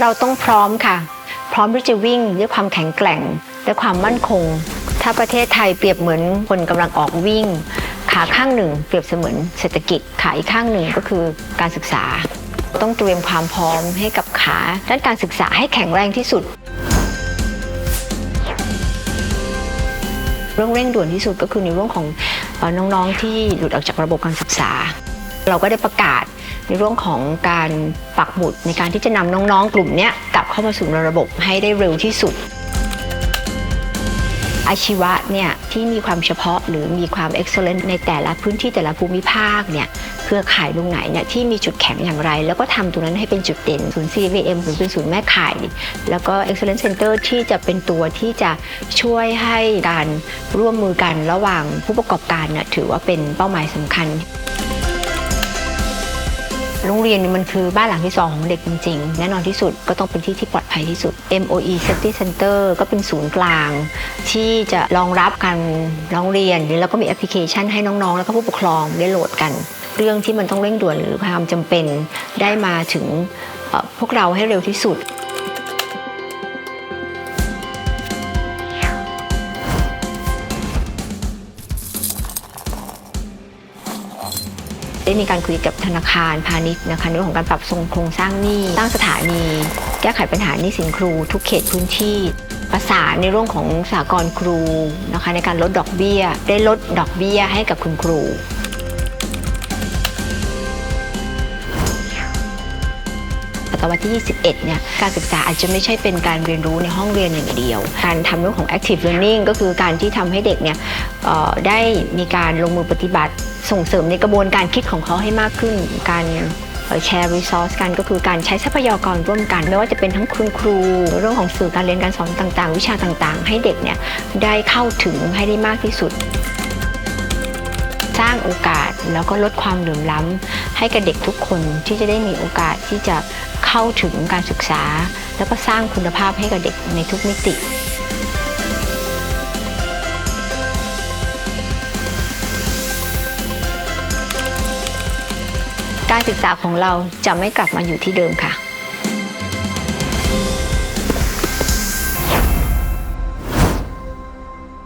เราต้องพร้อมค่ะ พร้อมที่จะวิ่งด้วยความแข็งแกร่งและความมั่นคง ถ้าประเทศไทยเปรียบเหมือนคนกำลังออกวิ่ง ขาข้างหนึ่ง เปรียบเสมือนเศรษฐกิจขาอีกข้างหนึ่งก็คือการศึกษา ต้องเตรียมความพร้อมให้กับขาด้านการศึกษาให้แข็งแรงที่สุดเรื่องเร่งด่วนที่สุดก็คือในเรื่องของน้องๆที่หลุดออกจากระบบการศึกษา เราก็ได้ประกาศ ในเรื่องของการปักหมุดในการที่จะนำน้องๆ กลุ่มนี้กลับเข้ามาสู่ระบบให้ได้เร็วที่สุด อาชีวะเนี่ยที่มีความเฉพาะหรือมีความเอ็กซ์เลนในแต่ละพื้นที่แต่ละภูมิภาคเนี่ยเครือข่ายตรงไหนเนี่ยที่มีจุดแข็งอย่างไร แล้วก็ทำตรงนั้นให้เป็นจุดเด่นศูนย์ CVM หรือเป็นศูนย์แม่ข่าย แล้วก็ Excellence Center ที่จะเป็นตัวที่จะช่วยให้การร่วมมือกันระหว่างผู้ประกอบการเนี่ยถือว่าเป็นเป้าหมายสำคัญ โรงเรียนมันคือบ้านหลังที่สองของเด็กจริงๆ แน่นอนที่สุดก็ต้องเป็นที่ที่ปลอดภัยที่สุด MOE Safety Center ก็เป็นศูนย์กลาง ที่จะรองรับการร้องเรียนแล้วก็มีแอปพลิเคชันให้น้องๆ แล้วก็ผู้ปกครองได้โหลดกัน เรื่องที่มันต้องเร่งด่วนหรือความจำเป็นได้มาถึงพวกเราให้เร็วที่สุด ได้มีการคุยกับธนาคารพาณิชย์นะคะในเรื่องของการปรับทรงโครงสร้างหนี้ตั้งสถานี แก้ไขปัญหาหนี้สินครู ทุกเขตพื้นที่ประสานในเรื่องของสากลครูนะคะในการลดดอกเบี้ย ได้ลดดอกเบี้ยให้กับคุณครูศตวรรษที่ 21 เนี่ย การศึกษาอาจจะไม่ใช่เป็นการเรียนรู้ในห้องเรียนอย่างเดียว การทำเรื่องของ active learning ก็คือการที่ทำให้เด็กเนี่ยได้มีการลงมือปฏิบัติ ส่งเสริมในกระบวนการคิดของเขาให้มากขึ้น การแชร์ resource กันก็คือการใช้ทรัพยากรร่วมกัน ไม่ว่าจะเป็นทั้งคุณครู เรื่องของสื่อการเรียนการสอนต่างๆ วิชาต่างๆ ให้เด็กเนี่ยได้เข้าถึงให้ได้มากที่สุด สร้างโอกาสแล้วก็ลดความเหลื่อมล้ำให้กับเด็กทุกคนที่จะได้มีโอกาสที่จะเข้าถึงการศึกษา แล้วก็สร้างคุณภาพให้กับเด็กในทุกมิติ การศึกษาของเราจะไม่กลับมาอยู่ที่เดิมค่ะ